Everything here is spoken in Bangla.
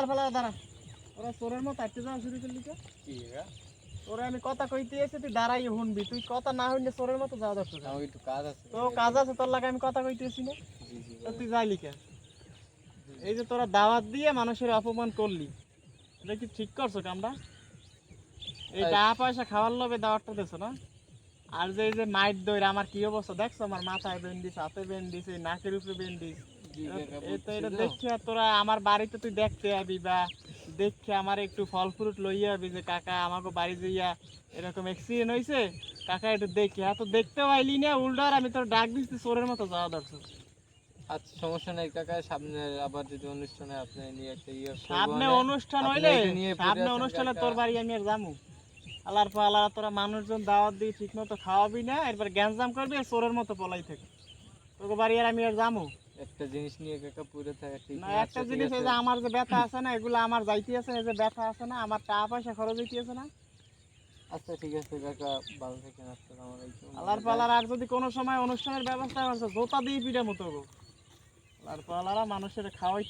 ফেলা দাঁড়া। ওরা চোরের মতো হাঁটতে যাওয়া শুরু করলি কে কি আমি কথা কইতে এসে তুই দাঁড়াই শুনবি। তুই কথা না হইলে চোরের মতো যাওয়া দরকার আমার একটু কাজ আছে। তো কাজ আছে তোর লাগে আমি কথা কইতেছি না। জি, জি, তো তুই যাইলি কেন? এই যে তোরা দাওয়াত দিয়ে মানুষের অপমান করলি এটা কি ঠিক করছ কামটা এই টাকা পয়সা খাওয়ার লোভে দাওয়াতটা দিছো না? আর যে এই যে মাইট দইর আমার কি অবস্থা? দেখছ আমার মাথায় বেন্ডিস হাতে বেন্ডিস এই নাকের উপরে বেন্ডিস তো এটা দেখছি তোরা আমার বাড়িতে তুই দেখতে আবি বা দেখে আমার একটু ফল ফ্রুট লইয়া আবি যে কাকা আমাকে বাড়ি যাইয়া এরকম অ্যাক্সিডেন্ট হয়েছে কাকা একটু দেখি হ্যাঁ তো দেখতে পাইলি না উল্টার আমি তোর ডাক দিচ্ছি চোরের মতো যাওয়া দরকার আচ্ছা সমস্যা নাই কাকা সামনে আবার যদি অনুষ্ঠানে আপনি নিয়ে একটা ইয়ে সামনে মানে। অনুষ্ঠান হইলে সামনে তোর বাড়ি আমি আর যামু। আল্লাহর তোরা মানুষজন দাওয়াত দিয়ে ঠিক মতো খাওয়াবি না এরপর গ্যাঞ্জাম করবি আর চোরের মতো পলাই থেকে। তোকে বাড়ি আর আমি আর যামু। একটা জিনিস নিয়ে কাকা পুরো থাকে ঠিক না একটা জিনিস এই যে আমার যে ব্যথা আছে না এগুলো আমার যাইতে আছে এই যে ব্যথা আছে না আমার টাকা পয়সা খরচ হইতে আছে না। আচ্ছা ঠিক আছে কাকা ভালো থাকেন আসসালামু আলাইকুম। আল্লাহর পালার আর যদি কোনো সময় অনুষ্ঠানের ব্যবস্থা আছে জোতা দিয়ে পিঠা মতো গো আল্লাহর পালারা মানুষের খাওয়াই